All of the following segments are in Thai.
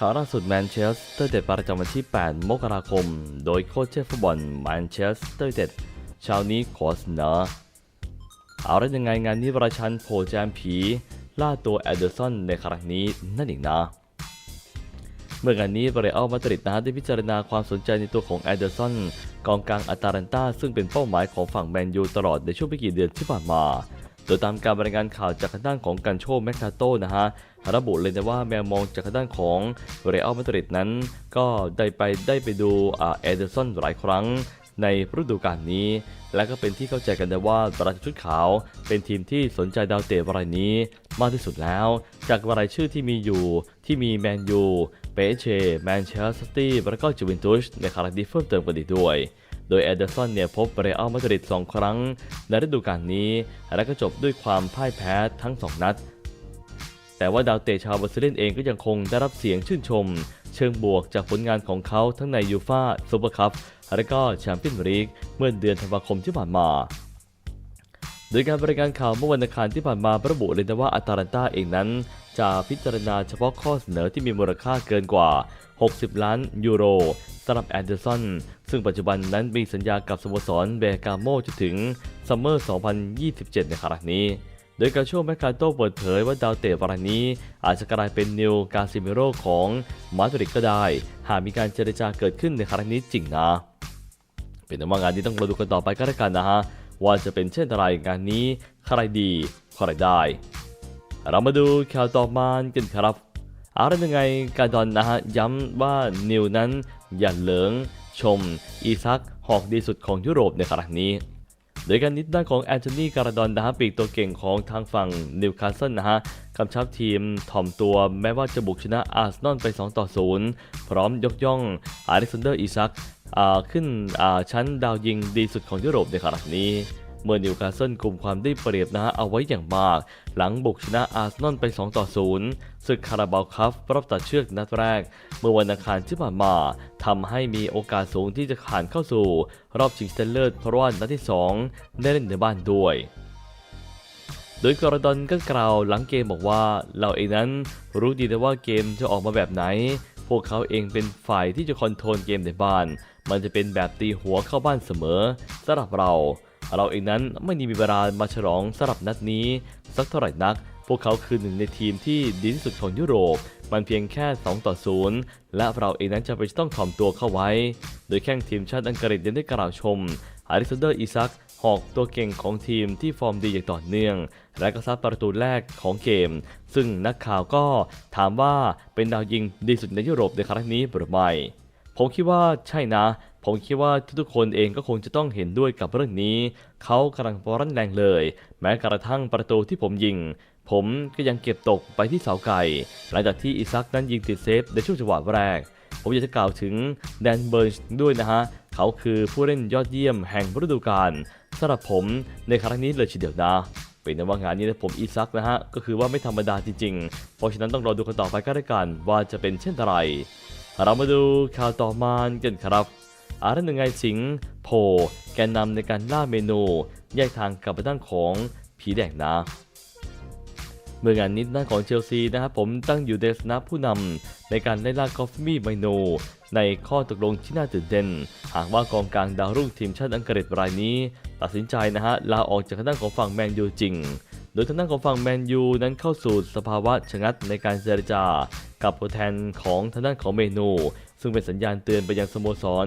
ข่าวล่าสุดแมนเชสเตอร์เด็ดประจำวันที่ 8 มกราคม โดยโค้ชเชฟฟุตบอลแมนเชสเตอร์เด็ดชาวนี้ขอเสนอเอาแล้ยังไงงานนี้ประชันโผแจมผี ล่าตัวแอดเดอร์สันในครั้งนี้นั่นเองนะ เมื่องานนี้เรอัลมาดริดนะฮะได้พิจารณาความสนใจในตัวของแอดเดอร์สันกองกลางอาตาลันตาซึ่งเป็นเป้าหมายของฝั่งแมนยูตลอดในช่วงไม่กี่เดือนที่ผ่านมา โดยตามการบรายงานข่าวจากทางด้านของกันโชแมคคาโตนะฮะระบุเลยนะว่าแมวมองจากทางด้านของเรอัลมาดริดนั้น ก็ได้ไปได้ไปดูอ่าเอเดอร์สันหลายครั้งในฤดูกาลนี้ และก็เป็นที่เข้าใจกันได้ว่าบราชุดขาว เป็นทีมที่สนใจดาวเตะรายนี้มากที่สุดแล้ว จากรายชื่อที่มีอยู่ที่มีแมนยู เปเช แมนเชสเตอร์ซิตี้และก็จูเวนตุสในครั้งนี้เพิ่มเติมกันอีกด้วย โดยเอดเดอร์สันเนี่ยพบเรอัลมาดริด2ครั้งในฤดูกาลนี้ และก็จบด้วยความพ่ายแพ้ทั้ง 2 นัด แต่ว่าดาวเตะชาวบราซิลเองก็ยังคงได้รับเสียงชื่นชม เชิงบวกจากผลงานของเขาทั้งในยูฟาซูเปอร์คัพและก็แชมเปี้ยนส์ลีกเมื่อเดือนธันวาคมที่ผ่านมาโดยการบริการข่าวเมื่อวันอังคารที่ผ่านมาระบุเลยนะว่าอาตาลันตาเองนั้น จะพิจารณาเฉพาะข้อเสนอที่มีมูลค่าเกินกว่า 60 ล้านยูโรสำหรับแอนเดอร์สัน ซึ่งปัจจุบันนั้นมีสัญญากับสโมสรเบกาโมจนถึงซัมเมอร์ 2027 ในครั้งนี้ โดยการโชว์แมคคาโตเปิดเผยว่าดาวเตะรายนี้ อาจจะกลายเป็นนิวกาซิเมโรของมาดริดก็ได้ หากมีการเจรจาเกิดขึ้นในครั้งนี้จริงนะ เป็นว่างานนี้ต้องรอดูกันต่อไปก็แล้วกันนะฮะ ว่าจะเป็นเช่นไรงานนี้ใครดีใครได้ เรามาดูข่าวต่อมากันครับอาละยังไงการดอนนะฮะย้ำว่านิวนั้นอย่าเหลิง ชม อีซักหอกดีสุดของยุโรปในครั้งนี้ โดยการนิดด้านของแอนโทนีการาดอนนะฮะปีกตัวเก่งของทางฝั่งนิวคาสเซิลนะฮะกำชับทีมถ่อมตัวแม้ว่าจะบุกชนะอาร์เซนอลไป2ต่อ0พร้อมยกย่องอาริซันเดอร์อีซักขึ้นชั้นดาวยิงดีสุดของยุโรปในครั้งนี้ เมื่อนิวคาสเซิลกลุ่มความได้เปรียบนะฮะเอาไว้อย่างมาก หลังบุกชนะอาร์เซนอลไป 2 ต่อ0ศึกคาราบาวคัพรอบตัดเชือกนัดแรก เมื่อวันอังคารที่ผ่านมาทำให้มีโอกาสสูงที่จะผ่านเข้าสู่ รอบชิงชนะเลิศเพราะว่านัดที่ 2 ได้เล่นในบ้านด้วยโดยกรดอนก็กล่าวหลังเกมบอกว่าเราเองนั้นรู้ดีนะว่าเกมจะออกมาแบบไหน พวกเขาเองเป็นฝ่ายที่จะคอนโทรลเกมในบ้าน มันจะเป็นแบบตีหัวเข้าบ้านเสมอสำหรับเรา เราเองนั้นไม่ได้มีเวลามาฉลองสำหรับนัดนี้ สักเท่าไหร่นัก พวกเขาคือหนึ่งในทีมที่ดีที่สุดของยุโรป มันเพียงแค่ 2 ต่อ 0 และเราเองนั้นจะไปต้องถ่อมตัวเข้าไว้ โดยแข้งทีมชาติอังกฤษยังได้กล่าวชมอเล็กซานเดอร์อีซักหอกตัวเก่งของทีมที่ฟอร์มดีอย่างต่อเนื่อง และก็ซัดประตูแรกของเกม ซึ่งนักข่าวก็ถามว่าเป็นดาวยิงดีสุดในยุโรปในครั้งนี้หรือไม่ผมคิดว่าใช่นะ ผมคิดว่าทุกๆคนเองก็คงจะต้องเห็นด้วยกับเรื่องนี้ เขากำลังร้อนแรงเลย แม้กระทั่งประตูที่ผมยิง ผมก็ยังเก็บตกไปที่เสาไก่ หลังจากที่อิซักนั้นยิงติดเซฟในช่วงจังหวะแรก ผมอยากจะกล่าวถึงแดนเบิร์นด้วยนะฮะ เขาคือผู้เล่นยอดเยี่ยมแห่งฤดูกาลสำหรับผมในครั้งนี้เลยทีเดียวนะเป็นนว่างานนี้นะผมอีซักนะฮะ ก็คือว่าไม่ธรรมดาจริงๆ เพราะฉะนั้นต้องรอดูกันต่อไปก็แล้วกันว่าจะเป็นเช่นไร เรามาดูข่าวต่อมากันครับ อาร์ตหนึ่งไงสิงโพแกนนำในการล่าเมนู แยกทางกับไปด้านของผีแดงนะเมื่องานนี้ด้านของเชลซีนะครับผมตั้งอยู่ในสนะผู้นำในการไล่ล่ากอฟมี่ไมโน ในข้อตกลงที่น่าตื่นเต้น หากว่ากองกลางดาวรุ่งทีมชาติอังกฤษรายนี้ ตัดสินใจนะฮะลาออกจากทางด้านของฝั่งแมนยูจริง โดยทางด้านของฝั่งแมนยูนั้นเข้าสู่สภาวะชะงัดในการเจรจา กับตัวแทนของทางด้านของเมนู ซึ่งเป็นสัญญาณเตือนไปยังสโมสร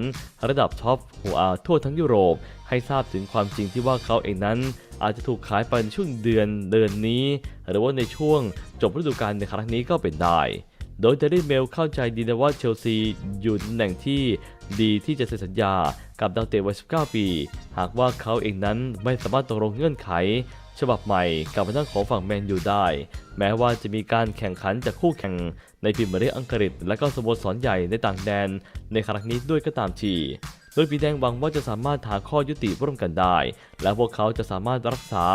ระดับท็อปหัวอาทั่วทั้งยุโรป ให้ทราบถึงความจริงที่ว่าเขาเองนั้น อาจจะถูกขายไปในช่วงเดือนเดือนนี้ หรือว่าในช่วงจบฤดูกาลในครั้งนี้ก็เป็นได้โดยเดลิเมลเข้าใจดีนะว่าเชลซีอยู่ตำแหน่งที่ดีที่จะเซ็นสัญญากับดาวเตะวัย 19 ปี หากว่าเขาเองนั้นไม่สามารถตกลงเงื่อนไข ฉบับใหม่กับทางด้านของฝั่งแมนยูได้ แม้ว่าจะมีการแข่งขันจากคู่แข่งในพรีเมียร์ลีกอังกฤษ และก็สโมสรใหญ่ในต่างแดน ในครั้งนี้ด้วยก็ตามทีโดยปีแดงหวังว่าจะสามารถหาข้อยุติร่วมกันได้ และพวกเขาจะสามารถรักษา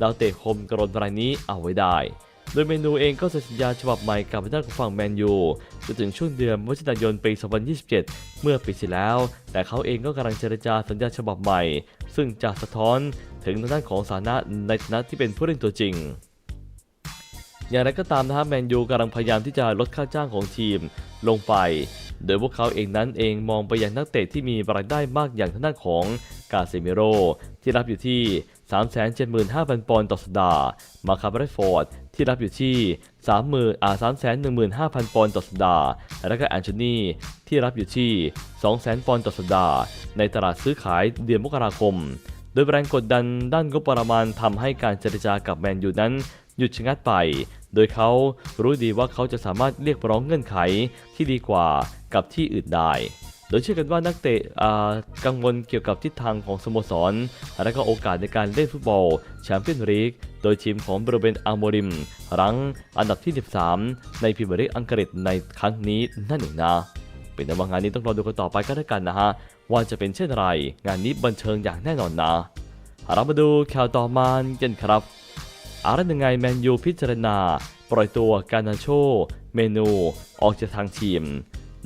ดาวเตะคมกรนรายนี้เอาไว้ได้ โดยเมนูเองก็เซ็นสัญญาฉบับใหม่กับทางด้านของฝั่งแมนยูจนถึงช่วงเดือนพฤศจิกายนปี 2027 เมื่อปีที่แล้ว แต่เขาเองก็กำลังเจรจาสัญญาฉบับใหม่ ซึ่งจะสะท้อนถึงทางด้านของสานะในฐานะที่เป็นผู้เล่นตัวจริงอย่างไรก็ตามนะครับแมนยูกำลังพยายามที่จะลดค่าจ้างของทีมลงไป โดยพวกเขาเองนั้นเองมองไปยังนักเตะที่มีรายได้มากอย่างทางด้านของกาเซมิโรที่รับอยู่ที่ 375,000 ปอนด์ต่อสัปดาห์ มาคาร์เบรฟอร์ดที่รับอยู่ที่ 30,000อ่า315,000 ปอนด์ต่อสัปดาห์ และก็แอนโทนีที่รับอยู่ที่ 200,000 ปอนด์ต่อสัปดาห์ ในตลาดซื้อขายเดือนมกราคม โดยแรงกดดันด้านงบประมาณทำให้การเจรจากับแมนยูนั้นหยุดชะงักไป โดยเขารู้ดีว่าเขาจะสามารถเรียกร้องเงื่อนไขที่ดีกว่ากับที่อื่นได้ โดยเชื่อกันว่านักเตะกังวลเกี่ยวกับทิศทางของสโมสร และก็โอกาสในการเล่นฟุตบอลแชมเปี้ยนลีกโดยทีมของบรูเบนอาร์โมริม รั้งอันดับที่ 13 ในพรีเมียร์ลีกอังกฤษในครั้งนี้นั่นเองนะ เป็นแต่ว่างานนี้ต้องรอดูกันต่อไปก็แล้วกันนะฮะ ว่าจะเป็นเช่นไร งานนี้บันเทิงอย่างแน่นอนนะเรามาดูข่าวต่อมากันครับอะไรยังไงแมนยูพิจารณา ปล่อยตัวการนาโช เมนู ออกจากทางทีม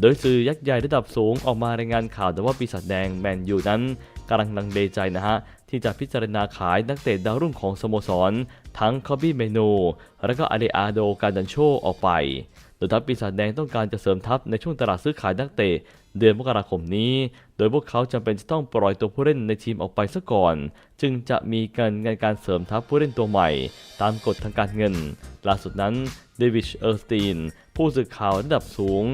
โดยสื่อยักษ์ใหญ่ระดับสูงออกมารายงานข่าวแต่ว่าปีศาจแดงแมนยูนั้นกำลังลังเลใจนะฮะที่จะพิจารณาขายนักเตะดาวรุ่งของสโมสร ทั้งคอบบี้เมนู และก็อาเดอาโดการดันโชออกไป โดยทัพปีศาจแดงต้องการจะเสริมทัพในช่วงตลาดซื้อขายนักเตะเดือนมกราคมนี้ โดยพวกเขาจำเป็นจะต้องปล่อยตัวผู้เล่นในทีมออกไปซะก่อน จึงจะมีการงานการเสริมทัพผู้เล่นตัวใหม่ ตามกฎทางการเงิน ล่าสุดนั้นเดวิดเออร์สตีน ผู้สื่อข่าวระดับสูง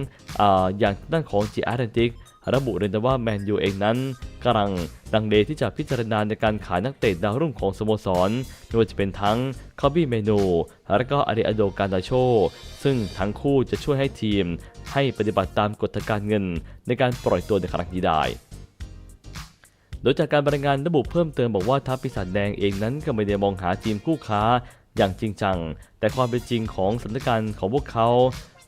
ออย่างด้านของจีอาร์เรนติกระบุเลยนะว่าแมนยูเองนั้นกำลังดังเลที่จะพิจารณาในการขายนักเตะดาวรุ่งของสโมสรไม่ว่าจะเป็นทั้งคอบบี้เมนู และก็อาริอโดการดาโช ซึ่งทั้งคู่จะช่วยให้ทีม ให้ปฏิบัติตามกฎทางการเงิน ในการปล่อยตัวในครั้งนี้ได้โดยจากการบรายงานระบุเพิ่มเติมบอกว่าทัพปีศาจแดงเองนั้นก็ไม่ได้มองหาทีมคู่ค้าอย่างจริงจัง แต่ความเป็นจริงของสถานการณ์ของพวกเขา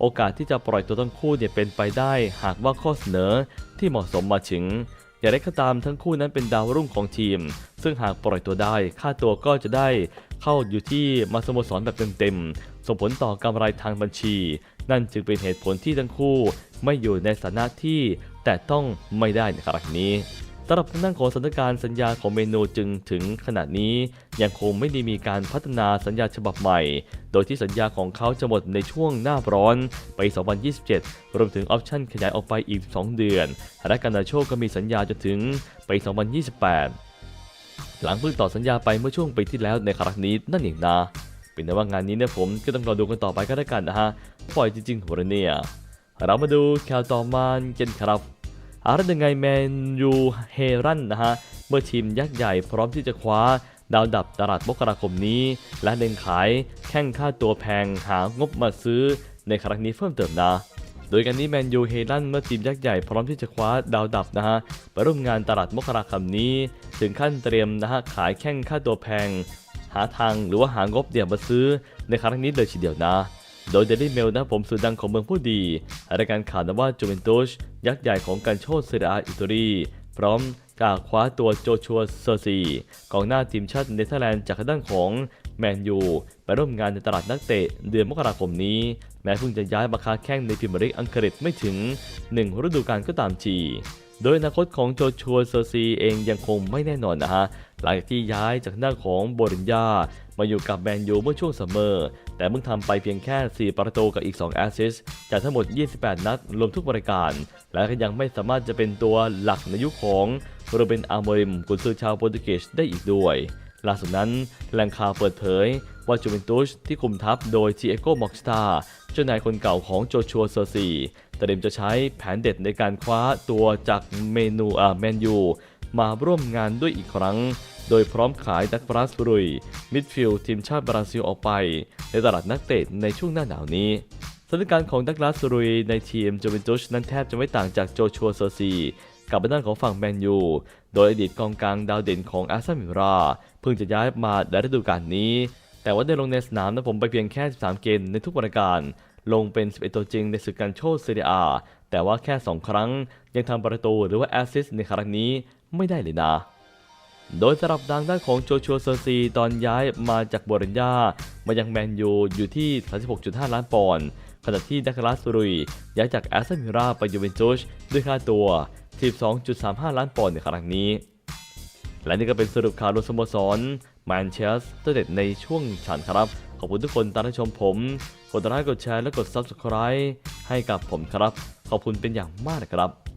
โอกาสที่จะปล่อยตัวทั้งคู่เนี่ยเป็นไปได้ หากว่าข้อเสนอที่เหมาะสมมาถึง อย่างไรก็ตามทั้งคู่นั้นเป็นดาวรุ่งของทีม ซึ่งหากปล่อยตัวได้ ค่าตัวก็จะได้เข้าอยู่ที่มาสโมสรแบบเต็มๆ ส่งผลต่อกำไรทางบัญชี นั่นจึงเป็นเหตุผลที่ทั้งคู่ไม่อยู่ในสถานะที่แต่ต้องไม่ได้ในครั้งนี้ สำหรับทางด้านของสถานการณ์สัญญาของเมนูจึงถึงขณะนี้ ยังคงไม่ได้มีการพัฒนาสัญญาฉบับใหม่ โดยที่สัญญาของเขาจะหมดในช่วงหน้าร้อนไป 2027 รวมถึงออปชั่นขยายออกไปอีก 2 เดือนและการนาโชก็มีสัญญาจนถึงไป 2028 หลังเพิ่งต่อสัญญาไปเมื่อช่วงปีที่แล้วในครั้งนี้นั่นเองนะเป็นแต่ว่างานนี้เนี่ยผมก็ต้องรอดูกันต่อไปก็แล้วกันนะฮะปล่อยจริงๆหัวเราะเนี่ยเรามาดูข่าวต่อมากันครับ อะไรยังไงแมนยูเฮรันนะฮะเมื่อทีมยักษ์ใหญ่พร้อมที่จะคว้า ดาวดับตลาดมกราคมนี้ และเล็งขายแข่งค่าตัวแพงหางบมาซื้อในครั้งนี้เพิ่มเติมนะโดยการนี้แมนยูเฮรันเมื่อทีมยักษ์ใหญ่พร้อมที่จะคว้าดาวดับนะฮะไปร่วมงานตลาดมกราคมนี้ ถึงขั้นเตรียมนะฮะขายแข่งค่าตัวแพง หาทางหรือว่าหางบเดี่ยวมาซื้อในครั้งนี้เลยทีเดียวนะ โดยเดลี่เมลนะผมสื่อดังของเมืองผู้ดีรายการข่าวนะว่าจูเวนตุสยักษ์ใหญ่ของการโชดเซเรียอาอิตาลีพร้อมกาคว้าตัวโจชัวเซอร์ซีกองหน้าทีมชาติเนเธอร์แลนด์จากด้านของแมนยูไปร่วมงานในตลาดนักเตะเดือนมกราคมนี้ แม้เพิ่งจะย้ายมาค้าแข่งในพรีเมียร์ลีกอังกฤษไม่ถึง 1 ฤดูกาลก็ตามที โดยอนาคตของโจชัวเซอร์ซีเองยังคงไม่แน่นอนนะฮะ หลังจากที่ย้ายจากหน้าของโบรินยามาอยู่กับแมนยูเมื่อช่วงซัมเมอร์ แต่เพิ่งทำไปเพียงแค่ 4 ประตูกับอีก 2 แอสซิสต์จากทั้งหมด 28 นัดรวมทุกบริการ และก็ยังไม่สามารถจะเป็นตัวหลักในยุคของโรเบนอาร์มริมกุนซือชาวโปรตุเกสได้อีกด้วย ล่าสุดนั้นแหล่งข่าวเปิดเผยว่าจูเวนตุสที่คุมทัพโดยทีเอโกมอกสตาเจ้านายคนเก่าของโจชัวเซอร์ซี เตรียมจะใช้แผนเด็ดในการคว้าตัวจากเมนูอ่าแมนยูมาร่วมงานด้วยอีกครั้ง โดยพร้อมขายดักบรัสบรุย มิดฟิลด์ทีมชาติบราซิลออกไป ในตลาดนักเตะในช่วงหน้าหนาวนี้สถานการณ์ของดักลาสรุยในทีมจูเวนตุสนั้นแทบจะไม่ต่างจากโจชัวเซอร์ซี กับด้านของฝั่งแมนยู โดยอดีตกองกลางดาวเด่นของอาร์เซนอลรา เพิ่งจะย้ายมาในฤดูกาลนี้ แต่ว่าได้ลงในสนามนะผมไปเพียงแค่ 13 เกมในทุกรายการ ลงเป็น 11 ตัวจริงในศึกการโชว์เซเรียอาแต่ว่าแค่ 2 ครั้งยังทำประตูหรือว่าแอสซิสต์ในครั้งนี้ไม่ได้เลยนะ โดยสำหรับดังด้านของโจชัวเซอร์ซีตอนย้ายมาจากโบรัญญามายังแมนยูอยู่ที่ 36.5 ล้านปอนด์ขณะที่ดักลาสรุยย้ายจากแอสตันวิลล่าไปยูเวนตุสด้วยค่าตัว 12.35 ล้านปอนด์ในครั้งนี้ และนี่ก็เป็นสรุปข่าวรวมสโมสรแมนเชสเตอร์เด็ดในช่วงฉันครับ ขอบคุณทุกคนตามรับชมผมกดไลค์กดแชร์และกด Subscribe ให้กับผมครับ ขอบคุณเป็นอย่างมากนะครับ